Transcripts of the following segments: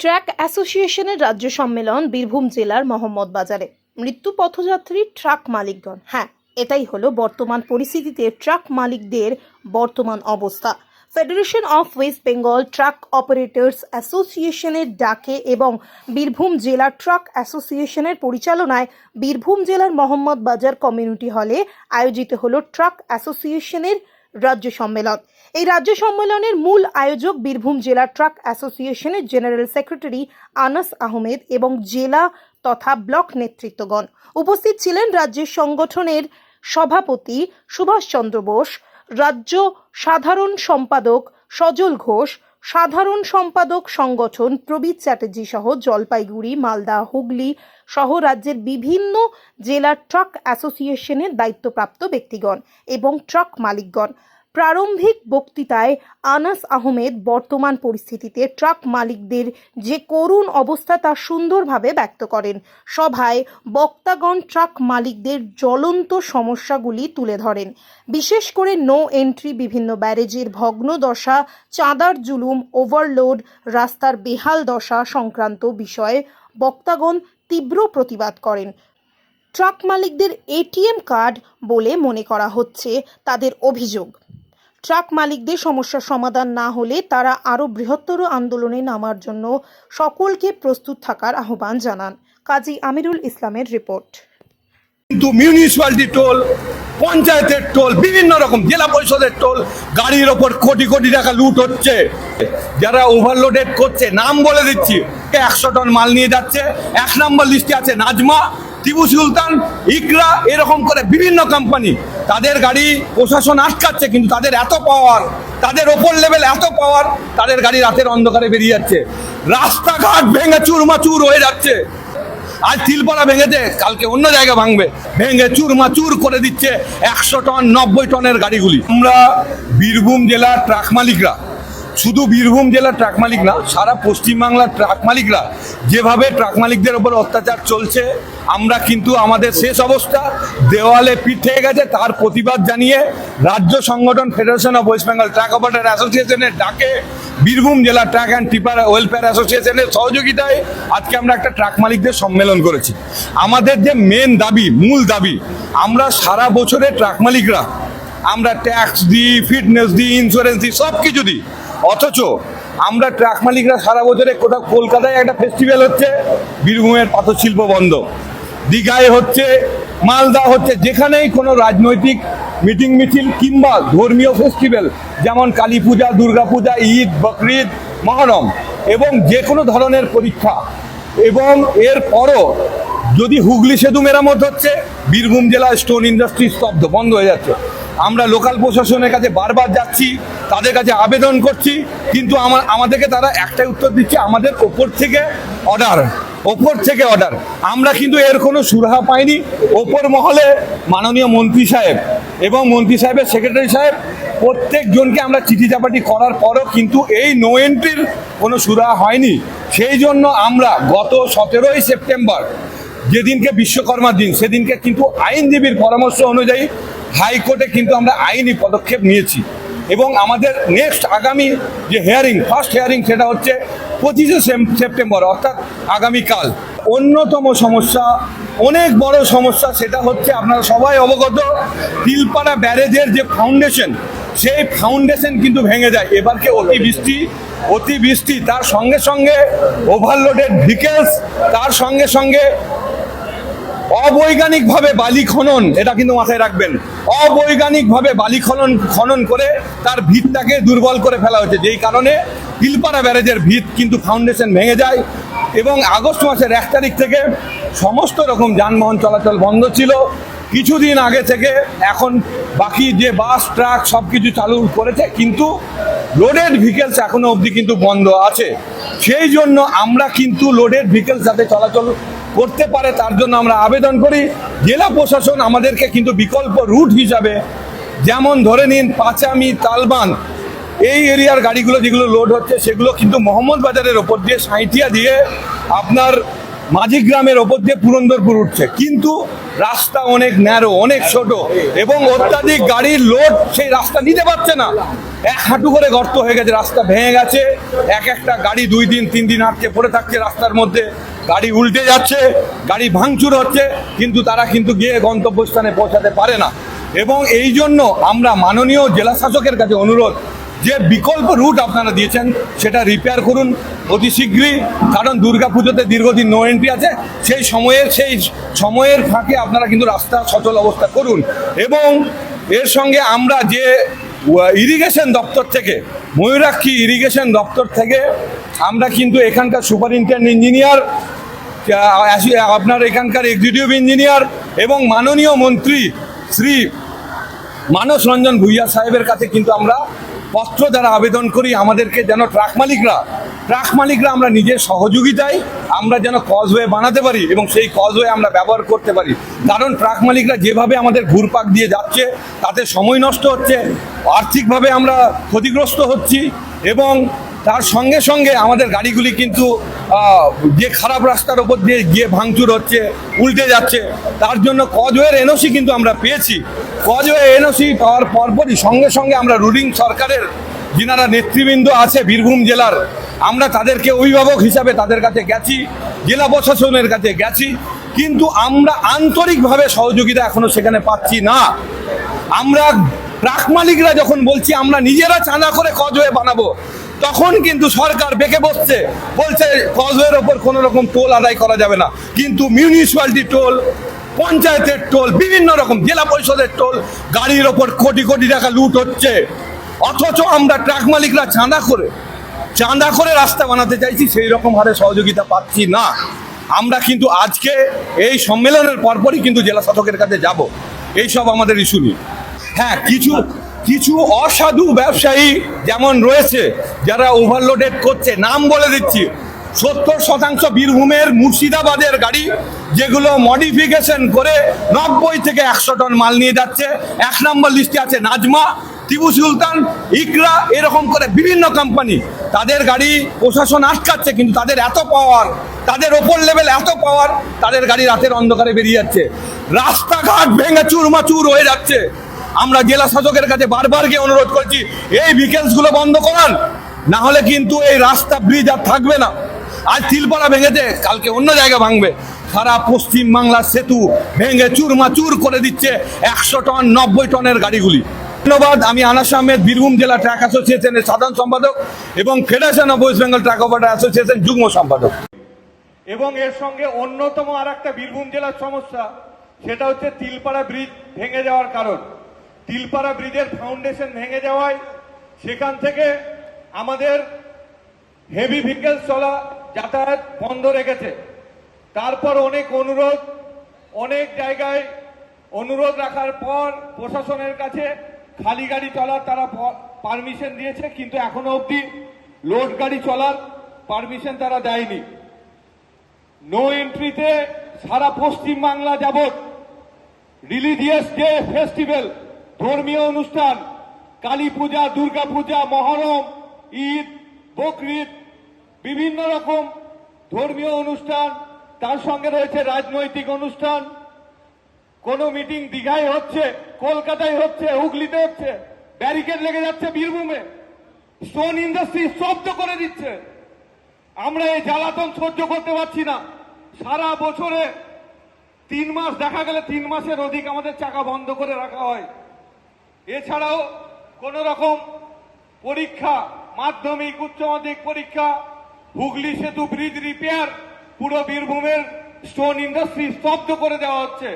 Track অ্যাসোসিয়েশনের রাজ্য সম্মেলন বীরভূম জেলার মোহাম্মদ বাজারে মৃত্যু পথযাত্রী ট্রাক মালিকগণ। হ্যাঁ এটাই হলো বর্তমান পরিস্থিতিতে ট্রাক মালিকদের বর্তমান অবস্থা। Federation of West Bengal truck operators অ্যাসোসিয়েশনের ডাকে এবং বীরভূম জেলা ট্রাক অ্যাসোসিয়েশনের পরিচালনায় বীরভূম জেলার মোহাম্মদ বাজার কমিউনিটি হলে আয়োজিত হলো ট্রাক অ্যাসোসিয়েশনের রাজ্য সম্মেলন। এই রাজ্য সম্মেলনের মূল আয়োজক বীরভূম জেলা ট্রাক অ্যাসোসিয়েশনের জেনারেল সেক্রেটারি আনাস আহমেদ এবং জেলা তথা ব্লক নেতৃত্বগণ। উপস্থিত ছিলেন রাজ্যের সংগঠনের সভাপতি সুভাষচন্দ্র বোস, রাজ্য সাধারণ সম্পাদক সজল ঘোষ, সাধারণ সম্পাদক সংগঠন প্রবীর চ্যাটার্জি সহ জলপাইগুড়ি, মালদা, হুগলি সহ রাজ্যের বিভিন্ন জেলার ট্রাক অ্যাসোসিয়েশনের দায়িত্বপ্রাপ্ত ব্যক্তিগণ এবং ট্রাক মালিকগণ। প্রারম্ভিক বক্তৃতায় আনাস আহমেদ বর্তমান পরিস্থিতিতে ট্রাক মালিকদের যে করুণ অবস্থা তা সুন্দরভাবে ব্যক্ত করেন। সভায় বক্তাগণ ট্রাক মালিকদের জ্বলন্ত সমস্যাগুলি তুলে ধরেন। বিশেষ করে নো এন্ট্রি, বিভিন্ন ব্যারেজের ভগ্ন দশা, চাঁদার জুলুম, ওভারলোড, রাস্তার বেহাল দশা সংক্রান্ত বিষয়ে বক্তাগণ তীব্র প্রতিবাদ করেন। ট্রাক মালিকদের এটিএম কার্ড বলে মনে করা হচ্ছে তাদের অভিযোগ। ট্রাক মালিকদের সমস্যার সমাধান না হলে তারা আরও বৃহত্তর আন্দোলনে নামার জন্য সকলকে প্রস্তুত থাকার আহ্বান জানান। কাজী আমিরুল ইসলামের রিপোর্ট। কিন্তু মিউনিসিপ্যালিটি টোল পঞ্চায়েতের টোল বিভিন্ন রকম জেলা পরিষদের টোল গাড়ির ওপর কোটি কোটি টাকা লুট হচ্ছে। যারা ওভারলোডেড করছে, নাম বলে দিচ্ছি একশো টন মাল নিয়ে যাচ্ছে, এক নম্বর লিস্টে আছে নাজমা, টিপু সুলতান, ইকরা, এরকম করে বিভিন্ন কোম্পানি তাদের গাড়ি প্রশাসন আটকাচ্ছে, কিন্তু তাদের এত পাওয়ার তাদের ওপর লেভেল এত পাওয়ার তাদের গাড়ি রাতের অন্ধকারে বেরিয়ে যাচ্ছে। রাস্তাঘাট ভেঙে চুরমা চুর হয়ে যাচ্ছে। আজ তিলপাড়া ভেঙেছে, কালকে অন্য জায়গা ভাঙবে। ভেঙে চুরমা চুর করে দিচ্ছে একশো টন, নব্বই টনের গাড়িগুলি। আমরা বীরভূম জেলার ট্রাক মালিকরা শুধু বীরভূম জেলার ট্রাক মালিক না, সারা পশ্চিমবাংলার ট্রাক মালিকরা যেভাবে ট্রাক মালিকদের ওপর অত্যাচার চলছে, আমরা কিন্তু আমাদের শেষ অবস্থা, দেওয়ালে পিঠ থেকে গেছে, তার প্রতিবাদ জানিয়ে রাজ্য সংগঠন federation of West Bengal truck operator অ্যাসোসিয়েশনের ডাকে বীরভূম জেলা ট্রাক অ্যান্ড টিপার ওয়েলফেয়ার অ্যাসোসিয়েশনের সহযোগিতায় আজকে আমরা একটা ট্রাক মালিকদের সম্মেলন করেছি। আমাদের যে মেন দাবি, মূল দাবি, আমরা সারা বছরে ট্রাক মালিকরা, আমরা ট্যাক্স দিই ফিটনেস দিই ইন্স্যুরেন্স দিই সব কিছু দিই। অথচ আমরা ট্রাক মালিকরা সারা বছরে কোথাও কলকাতায় একটা ফেস্টিভ্যাল হচ্ছে, বীরভূমের পাথর শিল্প বন্ধ। দীঘায় হচ্ছে, মালদা হচ্ছে, যেখানেই কোনো রাজনৈতিক মিটিং মিছিল কিংবা ধর্মীয় ফেস্টিভ্যাল যেমন কালী পূজা, দুর্গা পূজা, ঈদ, বকরিদ, মহরম এবং যে কোনো ধরনের পরীক্ষা। এবং এর পরও যদি হুগলি সেতু মেরামত হচ্ছে, বীরভূম জেলা স্টোন ইন্ডাস্ট্রি স্তব্ধ, বন্ধ হয়ে যাচ্ছে। আমরা লোকাল প্রশাসনের কাছে বারবার যাচ্ছি, তাদের কাছে আবেদন করছি, কিন্তু আমার আমাদেরকে তারা একটাই উত্তর দিচ্ছে, আমাদের ওপর থেকে অর্ডার ওপর থেকে অর্ডার আমরা কিন্তু এর কোনো সুরাহা পাইনি, ওপর মহলে মাননীয় মন্ত্রী সাহেব এবং মন্ত্রী সাহেবের সেক্রেটারি সাহেব, প্রত্যেকজনকে আমরা চিঠি চাপাটি করার পরও কিন্তু এই নো এন্ট্রির কোনো সুরাহা হয়নি। সেই জন্য আমরা গত সতেরোই সেপ্টেম্বর যেদিনকে বিশ্বকর্মার দিন, সেদিনকে কিন্তু আইনজীবীর পরামর্শ অনুযায়ী হাইকোর্টে কিন্তু আমরা আইনি পদক্ষেপ নিয়েছি। এবং আমাদের নেক্সট আগামী যে হেয়ারিং ফার্স্ট হেয়ারিং সেটা হচ্ছে পঁচিশে সেপ্টেম্বর, অর্থাৎ আগামীকাল। অন্যতম সমস্যা, অনেক বড় সমস্যা সেটা হচ্ছে আপনারা সবাই অবগত, তিলপাড়া ব্যারেজের যে ফাউন্ডেশন সেই ফাউন্ডেশন কিন্তু ভেঙে যায়। এবারকে অতি বৃষ্টি অতি বৃষ্টি তার সঙ্গে সঙ্গে ওভারলোডেড ভিকেলস তার সঙ্গে সঙ্গে অবৈজ্ঞানিকভাবে বালি খনন, এটা কিন্তু মাথায় রাখবেন। অবৈজ্ঞানিকভাবে বালি খনন খনন করে তার ভিতটাকে দুর্বল করে ফেলা হয়েছে। যেই কারণে তিলপাড়া ব্যারেজের ভিত কিন্তু ফাউন্ডেশন ভেঙে যায় এবং আগস্ট মাসের এক তারিখ থেকে সমস্ত রকম যানবাহন চলাচল বন্ধ ছিল। কিছুদিন আগে থেকে এখন বাকি যে বাস, ট্রাক সব কিছু চালু করেছে, কিন্তু লোডেড ভিকেলস এখনও অবধি কিন্তু বন্ধ আছে। সেই জন্য আমরা কিন্তু লোডেড ভিকেলস যাতে চলাচল করতে পারে, তার জন্য আমরা আবেদন করি। জেলা প্রশাসন আমাদেরকে কিন্তু বিকল্প রুট হিসাবে যেমন ধরে নিন পাঁচামি, তালবান, এই এরিয়ার গাড়িগুলো যেগুলো লোড হচ্ছে, সেগুলো কিন্তু মোহাম্মদ বাজারের ওপর দিয়ে সাঁইথিয়া দিয়ে আপনার মাঝি গ্রামের ওপর দিয়ে পুরন্দরপুর উঠছে। কিন্তু রাস্তা অনেক ন্যারো অনেক ছোট এবং অত্যাধিক গাড়ির লোড সেই রাস্তা নিতে পারছে না। এক হাঁটু করে গর্ত হয়ে গেছে, রাস্তা ভেঙে গেছে। এক একটা গাড়ি দুই দিন, তিন দিন আটকে পড়ে থাকছে রাস্তার মধ্যে। গাড়ি উল্টে যাচ্ছে, গাড়ি ভাঙচুর হচ্ছে, কিন্তু তারা কিন্তু গিয়ে গন্তব্যস্থানে পৌঁছাতে পারে না। এবং এই জন্য আমরা মাননীয় জেলা শাসকের কাছে অনুরোধ যে বিকল্প রুট আপনারা দিয়েছেন, সেটা রিপেয়ার করুন। অতি শীঘ্রই। কারণ দুর্গাপুজোতে দীর্ঘদিন নো এন্ট্রি আছে। সেই সময়ের সেই সময়ের ফাঁকে আপনারা কিন্তু রাস্তা সচল অবস্থা করুন। এবং এর সঙ্গে আমরা যে ইরিগেশন দপ্তর থেকে, ময়ূরাক্ষী ইরিগেশন দপ্তর থেকে, আমরা কিন্তু এখানকার সুপারিনটেন্ডেন্ট ইঞ্জিনিয়ার আপনার এখানকার এক্সিকিউটিভ ইঞ্জিনিয়ার এবং মাননীয় মন্ত্রী শ্রী মানস রঞ্জন ভুইয়া সাহেবের কাছে কিন্তু আমরা পত্র দ্বারা আবেদন করি, আমাদেরকে যেন ট্রাক মালিকরা ট্রাক মালিকরা আমরা নিজের সহযোগিতায় আমরা যেন কজওয়ে বানাতে পারি এবং সেই কজওয়ে আমরা ব্যবহার করতে পারি। কারণ ট্রাক মালিকরা যেভাবে আমাদের ঘুরপাক দিয়ে যাচ্ছে, তাতে সময় নষ্ট হচ্ছে, আর্থিকভাবে আমরা ক্ষতিগ্রস্ত হচ্ছি এবং তার সঙ্গে সঙ্গে আমাদের গাড়িগুলি কিন্তু যে খারাপ রাস্তার ওপর দিয়ে গিয়ে ভাঙচুর হচ্ছে, উল্টে যাচ্ছে, তার জন্য কজওয়ের এনওসি কিন্তু আমরা পেয়েছি। কজওয়ে এনওসি পাওয়ার পরপরই সঙ্গে সঙ্গে আমরা রুলিং সরকারের যিনারা নেতৃবৃন্দ আছে বীরভূম জেলার, আমরা তাদেরকে অভিভাবক হিসাবে তাদের কাছে গেছি, জেলা প্রশাসনের কাছে গেছি, কিন্তু আমরা আন্তরিকভাবে সহযোগিতা এখনও সেখানে পাচ্ছি না। আমরা ট্রাক মালিকরা যখন বলছি, আমরা নিজেরা চাঁদা করে কজওয়ে বানাবো তখন কিন্তু সরকার বেঁকে বসছে। বলছে কজওয়ের ওপর কোনো রকম টোল আদায় করা যাবে না। কিন্তু মিউনিসিপ্যালিটি টোল, পঞ্চায়েতের টোল, বিভিন্ন রকম জেলা পরিষদের টোল, গাড়ির ওপর কোটি কোটি টাকা লুট হচ্ছে। অথচ আমরা ট্রাক মালিকরা চাঁদা করে চাঁদা করে রাস্তা বানাতে চাইছি, সেই রকম হারে সহযোগিতা পাচ্ছি না। আমরা কিন্তু আজকে এই সম্মেলনের পরপরই কিন্তু জেলা শাসকের কাছে যাব। এইসব আমাদের ইস্যু নিয়ে হ্যাঁ কিছু কিছু অসাধু ব্যবসায়ী যেমন রয়েছে, যারা ওভারলোডেড করছে, নাম বলে দিচ্ছি। সত্তর শতাংশ বীরভূমের মুর্শিদাবাদের গাড়ি, যেগুলো মডিফিকেশন করে নব্বই থেকে একশো টন মাল নিয়ে যাচ্ছে। এক নম্বর লিস্টে আছে নাজমা, টিপু সুলতান, ইকরা, এরকম করে বিভিন্ন কোম্পানি তাদের গাড়ি প্রশাসন আটকাচ্ছে, কিন্তু তাদের এত পাওয়ার তাদের ওপর লেভেল এত পাওয়ার তাদের গাড়ি রাতের অন্ধকারে বেরিয়ে যাচ্ছে। রাস্তাঘাট ভেঙে চুরমাচুর হয়ে যাচ্ছে। আমরা জেলা শাসকের কাছে বারবার গিয়ে অনুরোধ করছি, এই ভিকেলসগুলো বন্ধ করান। না হলে কিন্তু এই রাস্তা ব্রিজ আর থাকবে না। আজ তিলপাড়া ভেঙেছে, কালকে অন্য জায়গা ভাঙবে। সারা পশ্চিম বাংলার সেতু ভেঙে চুরমাচুর করে দিচ্ছে একশো টন, নব্বই টনের গাড়িগুলি। ধন্যবাদ, আমি আনাস আহমেদ, বীরভূম জেলা ট্র্যাক অ্যাসোসিয়েশনের সাধারণ সম্পাদক এবং federation of West Bengal truck operator association যুগ্ম সম্পাদক। এবং এর সঙ্গে অন্যতম আর একটা বীরভূম জেলার সমস্যা, সেটা হচ্ছে তিলপাড়া ব্রিজ ভেঙে যাওয়ার কারণ। তিলপাড়া ব্রিজের ফাউন্ডেশন ভেঙে যাওয়ায় সেখান থেকে আমাদের হেভি ভেহিকেল চলা যাতায়াত বন্ধ রেখেছে। তারপর অনেক অনুরোধ, অনেক জায়গায় অনুরোধ রাখার পর প্রশাসনের কাছে খালি গাড়ি চলার তারা পারমিশন দিয়েছে, কিন্তু এখনও অবধি লোড গাড়ি চলার পারমিশন তারা দেয়নি। নো এন্ট্রিতে সারা পশ্চিম বাংলা যাবৎ রিলিজিয়াস ডে ফেস্টিভ্যাল ধর্মীয় অনুষ্ঠান, কালী পূজা, দুর্গা পূজা, মহরম, ঈদ, বকরিদ, বিভিন্ন রকম ধর্মীয় অনুষ্ঠান। তার সঙ্গে রয়েছে রাজনৈতিক অনুষ্ঠান। কোনো মিটিং দীঘায় হচ্ছে, কলকাতায় হচ্ছে, হুগলিতে হচ্ছে, ব্যারিকেড লেগে যাচ্ছে বীরভূমে। স্টোন ইন্ডাস্ট্রি শব্দ করে দিচ্ছে। আমরা এই জ্বালাতন সহ্য করতে পারছি না। সারা বছরে তিন মাস দেখা গেলে তিন মাসের অধিক আমাদের চাকা বন্ধ করে রাখা হয়। এছাড়াও কোন রকম পরীক্ষা, মাধ্যমিক, উচ্চ মাধ্যমিক পরীক্ষা, হুগলি সেতু ব্রিজ রিপেয়ার পুরো বীরভূমের স্টোন ইন্ডাস্ট্রি স্তব্ধ করে দেওয়া হচ্ছে।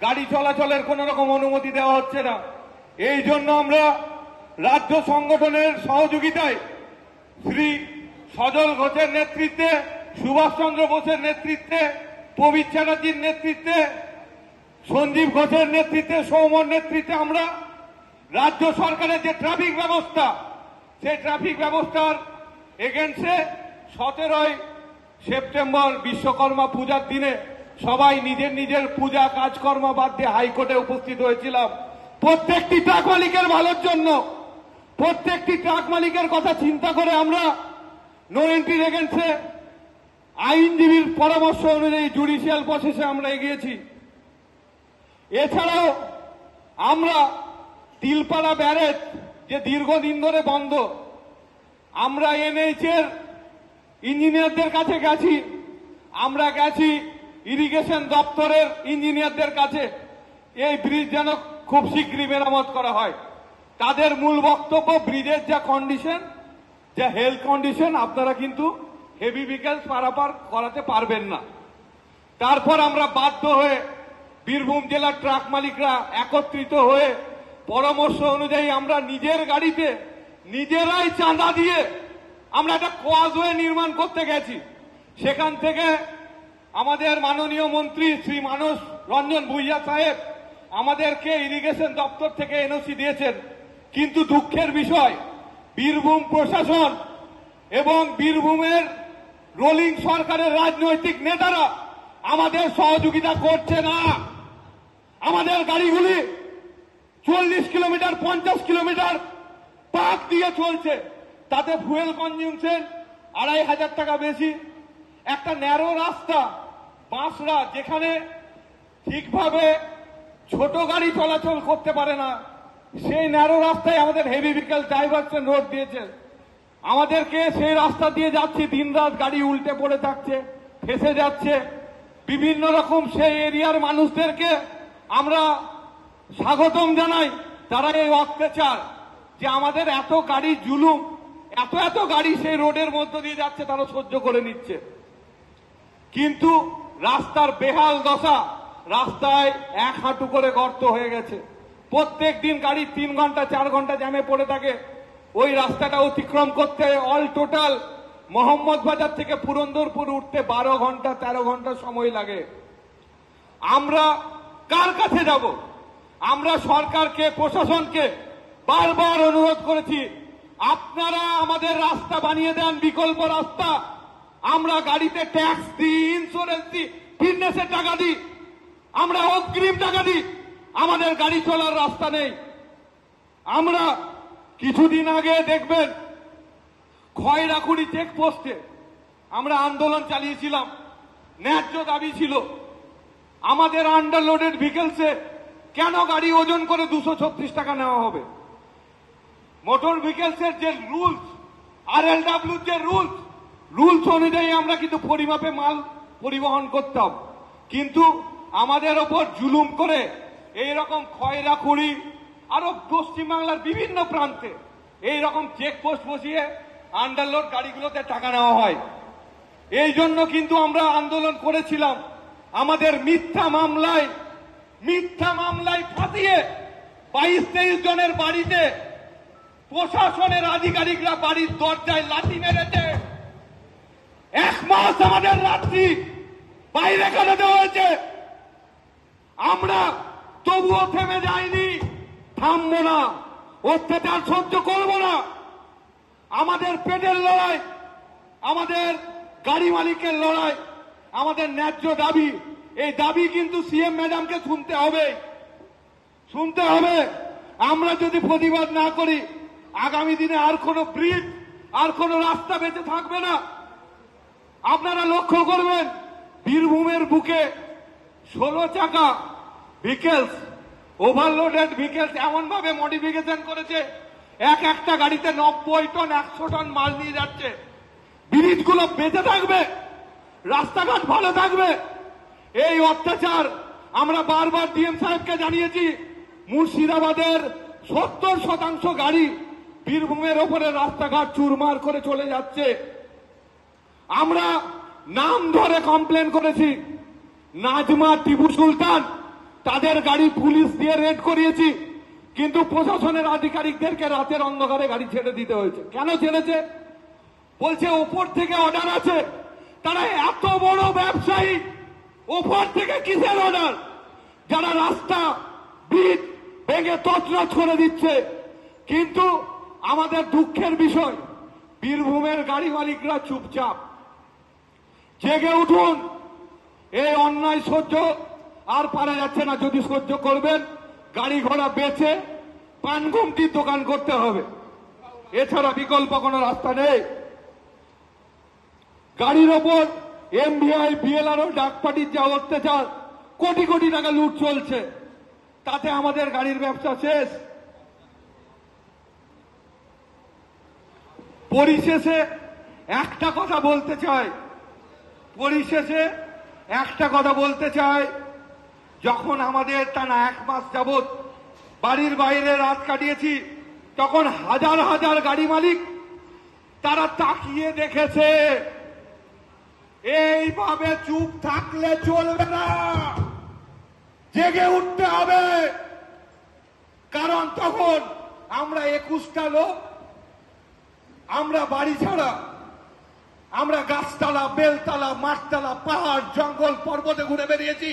গাড়ি চলাচলের কোন রকম অনুমতি দেওয়া হচ্ছে না। এই জন্য আমরা রাজ্য সংগঠনের সহযোগিতায় শ্রী সজল ঘোষের নেতৃত্বে, সুভাষচন্দ্র বোসের নেতৃত্বে প্রবীর চ্যাটার্জির নেতৃত্বে, সঞ্জীব ঘোষের নেতৃত্বে, সৌমর নেতৃত্বে আমরা রাজ্য সরকারের যে ট্রাফিক ব্যবস্থা, সেই ট্রাফিক ব্যবস্থার এগেন্সে সতেরোই সেপ্টেম্বর বিশ্বকর্মা পূজার দিনে সবাই নিজের নিজের পূজা কাজকর্ম বাদ দিয়ে হাইকোর্টে উপস্থিত হয়েছিলাম। প্রত্যেকটি ট্রাক মালিকের ভালোর জন্য, প্রত্যেকটি ট্রাক মালিকের কথা চিন্তা করে আমরা নো এন্ট্রির এগেন্সে আইনজীবীর পরামর্শ অনুযায়ী জুডিশিয়াল প্রসেসে আমরা এগিয়েছি। এছাড়াও আমরা তিলপাড়া ব্যারেজ, যে দীর্ঘদিন ধরে বন্ধ। আমরা এনএইচের ইঞ্জিনিয়ারদের কাছে গেছি। আমরা গেছি ইরিগেশন দপ্তরের ইঞ্জিনিয়ারদের কাছে। এই ব্রিজ যেন খুব শীঘ্রই মেরামত করা হয়। তাদের মূল বক্তব্য, ব্রিজের যা কন্ডিশন যা হেলথ কন্ডিশন আপনারা কিন্তু হেভি ভেহিকেলস পারাপার করাতে পারবেন না। তারপর আমরা বাধ্য হয়ে বীরভূম জেলার ট্রাক মালিকরা একত্রিত হয়ে পরামর্শ অনুযায়ী আমরা নিজের গাড়িতে নিজেরাই চাঁদা দিয়ে আমরা একটা কোয়াজওয়ে নির্মাণ করতে গেছি। সেখান থেকে আমাদের মাননীয় মন্ত্রী শ্রী মানস রঞ্জন ভুইয়া সাহেব আমাদেরকে ইরিগেশন দপ্তর থেকে এনওসি দিয়েছেন। কিন্তু দুঃখের বিষয়, বীরভূম প্রশাসন এবং বীরভূমের রোলিং সরকারের রাজনৈতিক নেতারা আমাদের সহযোগিতা করছে না। আমাদের গাড়িগুলি চল্লিশ কিলোমিটার, পঞ্চাশ কিলোমিটার পাক দিয়ে চলছে। তাতে ফুয়েল কনজিউমশন আড়াই হাজার টাকা বেশি। একটা ন্যারো রাস্তা বাঁশরা যেখানে ঠিকভাবে ছোট গাড়ি চলাচল করতে পারে না, সেই ন্যারো রাস্তায় আমাদের হেভি ভেহিকেল ডাইভারশন রোড দিয়েছে। আমাদেরকে সেই রাস্তা দিয়ে যাচ্ছি, দিনরাত গাড়ি উল্টে পড়ে থাকছে, ফেসে যাচ্ছে। বিভিন্ন রকম সেই এরিয়ার মানুষদেরকে আমরা স্বাগতম জানাই তারা এই অত্যাচার যে আমাদের এত গাড়ি জুলুম, এত এত গাড়ি সেই রোডের মধ্য দিয়ে যাচ্ছে, তারা সহ্য করে নিচ্ছে। কিন্তু রাস্তার বেহাল দশা রাস্তায় এক হাঁটু করে গর্ত হয়ে গেছে। প্রত্যেক দিন গাড়ি তিন ঘণ্টা, চার ঘণ্টা জ্যামে পড়ে থাকে। ওই রাস্তাটা অতিক্রম করতে অল টোটাল মোহাম্মদ বাজার থেকে পুরন্দরপুর উঠতে বারো ঘণ্টা, তেরো ঘণ্টা সময় লাগে। আমরা কার কাছে যাব? আমরা সরকারকে, প্রশাসনকে বারবার অনুরোধ করেছি, আপনারা আমাদের রাস্তা বানিয়ে দেন, বিকল্প রাস্তা। আমরা গাড়িতে ট্যাক্স দিই ইন্স্যুরেন্স দিই ফিটনেসের টাকা দিই। আমরা অগ্রিম টাকা দিই। আমাদের গাড়ি চলার রাস্তা নেই। আমরা কিছুদিন আগে দেখবেন, খয়রাখুড়ি চেকপোস্টে আমরা আন্দোলন চালিয়েছিলাম। ন্যায্য দাবি ছিল। আমাদের আন্ডারলোডেড ভেহিকেলসে কেন গাড়ি ওজন করে দুশো ছত্রিশ টাকা নেওয়া হবে? মোটর ভেহিকেলসের যে রুলস আর এল যে রুলস রুলস অনুযায়ী আমরা কিন্তু পরিমাপে মাল পরিবহন করতাম। কিন্তু আমাদের ওপর জুলুম করে এই রকম খয়রাখুড়ি আরও পশ্চিমবাংলার বিভিন্ন প্রান্তে এই রকম চেকপোস্ট বসিয়ে আন্ডারলোড গাড়িগুলোতে টাকা নেওয়া হয়। এই জন্য কিন্তু আমরা আন্দোলন করেছিলাম। আমাদের মিথ্যা মামলায় মিথ্যা মামলায় ফাঁসিয়ে বাইশ তেইশ জনের বাড়িতে প্রশাসনের আধিকারিকরা বাড়ির দরজায় লাঠি মেরেছে। এক মাস আমাদের রাত্রি বাইরে কেন হয়েছে? আমরা তবুও থেমে যাইনি, থামবো না, অত্যাচার সহ্য করব না। আমাদের পেটের লড়াই, আমাদের গাড়ি মালিকের লড়াই, আমাদের ন্যায্য দাবি এই দাবি কিন্তু সিএম ম্যাডামকে শুনতে হবে। শুনতে হবে। আমরা যদি প্রতিবাদ না করি, আগামী দিনে আর কোনো ব্রিজ, আর কোনো রাস্তা বেঁচে থাকবে না। আপনারা লক্ষ্য করবেন, বীরভূমের বুকে ষোলো চাকা ভিকেলস ওভারলোডেড ভিকেলস এমন ভাবে মডিফিকেশন করেছে, এক একটা গাড়িতে নব্বই টন, একশো টন মাল নিয়ে যাচ্ছে। ব্রিজগুলো বেঁচে থাকবে, রাস্তাঘাট ভালো থাকবে। এই অত্যাচার আমরা বারবার ডিএম সাহেবকে জানিয়েছি, মুর্শিদাবাদের সত্তর শতাংশ গাড়ি বীরভূমের ওপরে রাস্তাঘাট চুরমার করে চলে যাচ্ছে। আমরা নাম ধরে কমপ্লেন করেছি, নাজমা টিপু সুলতান তাদের গাড়ি পুলিশ দিয়ে রেড করিয়েছি, কিন্তু প্রশাসনের আধিকারিকদেরকে রাতের অন্ধকারে গাড়ি ছেড়ে দিতে হয়েছে। কেন ছেড়েছে? বলছে, ওপর থেকে অর্ডার আছে। তারা এত বড় ব্যবসায়ী ওপর থেকে কিসের অর্ডার যারা রাস্তা বিট ভেঙে তছনছ করে দিচ্ছে। কিন্তু আমাদের দুঃখের বিষয়, বীরভূমের গাড়ি মালিকরা চুপচাপ। জেগে উঠুন। এই অন্যায় সহ্য আর পারা যাচ্ছে না। যদি সহ্য করবেন, গাড়ি ঘোড়া বেচে পান গুমটির দোকান করতে হবে। এছাড়া বিকল্প কোনো রাস্তা নেই। গাড়ির ওপর এমভিআই বিএলআরও ডাক পার্টির যা অত্যাচার, কোটি কোটি টাকা লুট চলছে। তাতে আমাদের গাড়ির ব্যবসা শেষ। পরিশেষে একটা কথা বলতে চাই। পরিশেষে একটা কথা বলতে চাই। যখন আমাদের টানা এক মাস যাবত বাড়ির বাইরে রাত কাটিয়েছি, তখন হাজার হাজার গাড়ি মালিক তারা তাকিয়ে দেখেছে। এইভাবে চুপ থাকলে চলবে না। জেগে উঠতে হবে। কারণ তখন আমরা একুশটা লোক, আমরা বাড়ি ছাড়া, আমরা গাছতলা, বেলতলা, মাঠতলা, পাহাড়, জঙ্গল, পর্বতে ঘুরে বেরিয়েছি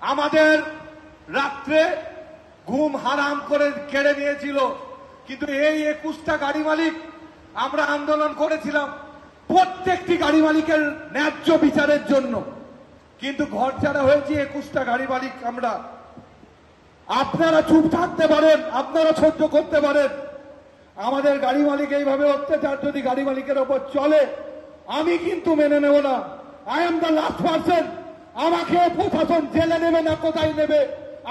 আমাদের রাত্রে ঘুম হারাম করে কেড়ে নিয়েছিল। কিন্তু এই একুশটা গাড়ি মালিক আমরা আন্দোলন করেছিলাম। প্রত্যেকটি গাড়ি মালিকের ন্যায্য বিচারের জন্য। কিন্তু ঘর ছাড়া হয়েছে একুশটা গাড়ি মালিক আমরা। আপনারা চুপ থাকতে পারেন, আপনারা সহ্য করতে পারেন। আমাদের গাড়ি মালিক এইভাবে অত্যাচার যদি গাড়ি মালিকের ওপর চলে, আমি কিন্তু মেনে নেব না। I am the last person আমাকে প্রশাসন জেলে নেবে না, কোথায় নেবে?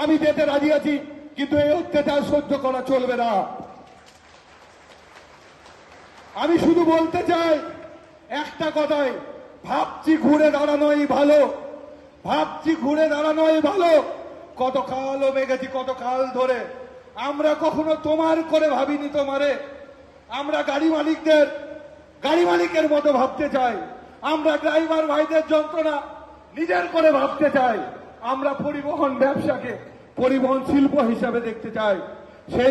আমি যেতে রাজি আছি, কিন্তু এই অত্যাচার সহ্য করা চলবে না। আমি শুধু বলতে চাই একটা কথাই, ভাবছি ঘুরে দাঁড়ানোই ভালো, ভাবছি ঘুরে দাঁড়ানোই ভালো। কত কালও মেগেছি কত কাল ধরে। আমরা কখনো তোমার করে ভাবিনি তোমারে। আমরা গাড়ি মালিকদের, গাড়ি মালিকের মতো ভাবতে চাই। আমরা ড্রাইভার ভাইদের যন্ত্রণা নিজের করে ভাবতে চাই। আমরা পরিবহন ব্যবসাকে পরিবহন শিল্প হিসাবে দেখতে চাই। সেই